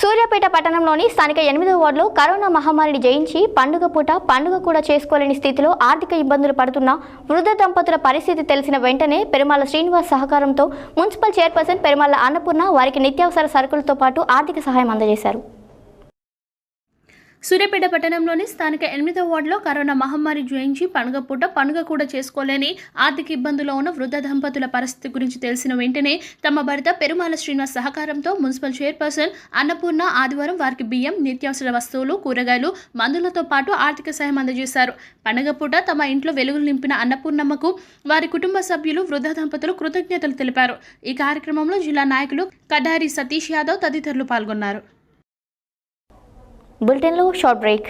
సూర్యాపేట పట్టణంలోని స్థానిక ఎనిమిదో వార్డులో కరోనా మహమ్మారిని జయించి పండుగ పూట పండుగ కూడా చేసుకోలేని స్థితిలో ఆర్థిక ఇబ్బందులు పడుతున్న వృద్ధ దంపతుల పరిస్థితి తెలిసిన వెంటనే పెరుమాల శ్రీనివాస్ సహకారంతో మున్సిపల్ చైర్పర్సన్ పెరుమాల అన్నపూర్ణ వారికి నిత్యావసర సరుకులతో పాటు ఆర్థిక సహాయం అందజేశారు. సూర్యాపేట పట్టణంలోని స్థానిక ఎనిమిదో వార్డులో కరోనా మహమ్మారి జయించి పండుగ పూట పండుగ కూడా చేసుకోలేని ఆర్థిక ఇబ్బందులో ఉన్న వృద్ధ దంపతుల పరిస్థితి గురించి తెలిసిన వెంటనే తమ భర్త పెరుమాల శ్రీనివాస్ సహకారంతో మున్సిపల్ చైర్పర్సన్ అన్నపూర్ణ ఆదివారం వారికి బియ్యం నిత్యావసర వస్తువులు కూరగాయలు మందులతో పాటు ఆర్థిక సాయం అందజేశారు. పండుగ పూట తమ ఇంట్లో వెలుగులు నింపిన అన్నపూర్ణమ్మకు వారి కుటుంబ సభ్యులు వృద్ధ దంపతులు కృతజ్ఞతలు తెలిపారు. ఈ కార్యక్రమంలో జిల్లా నాయకులు కడారి సతీష్ యాదవ్ తదితరులు పాల్గొన్నారు. Bulletin low short break.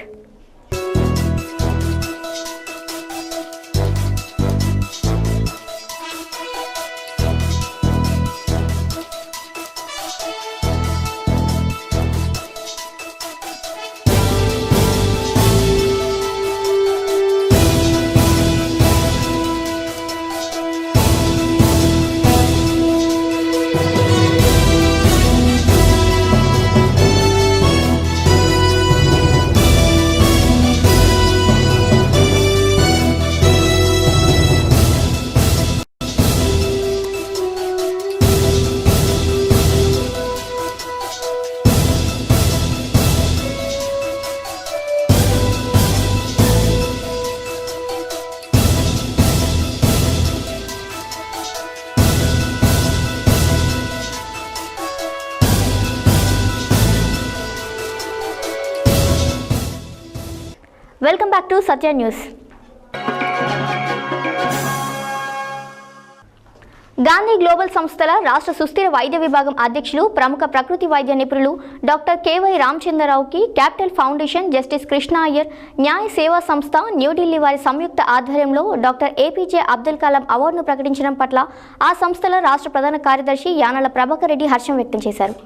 Welcome back to Satya news. Gandhi global సంస్థల రాష్ట్ర సుస్థిర వైద్య విభాగం అధ్యక్షులు ప్రముఖ ప్రకృతి వైద్య నిపుణులు doctor KY రామచంద్రరావుకి capital foundation justice Krishna Iyer న్యాయ సేవా సంస్థ న్యూఢిల్లీ వారి సంయుక్త ఆధ్వర్యంలో డాక్టర్ ఏపీజే అబ్దుల్ కలాం అవార్డును ప్రకటించడం పట్ల ఆ సంస్థల రాష్ట్ర ప్రధాన కార్యదర్శి యానల ప్రభాకర్ రెడ్డి హర్షం వ్యక్తం చేశారు.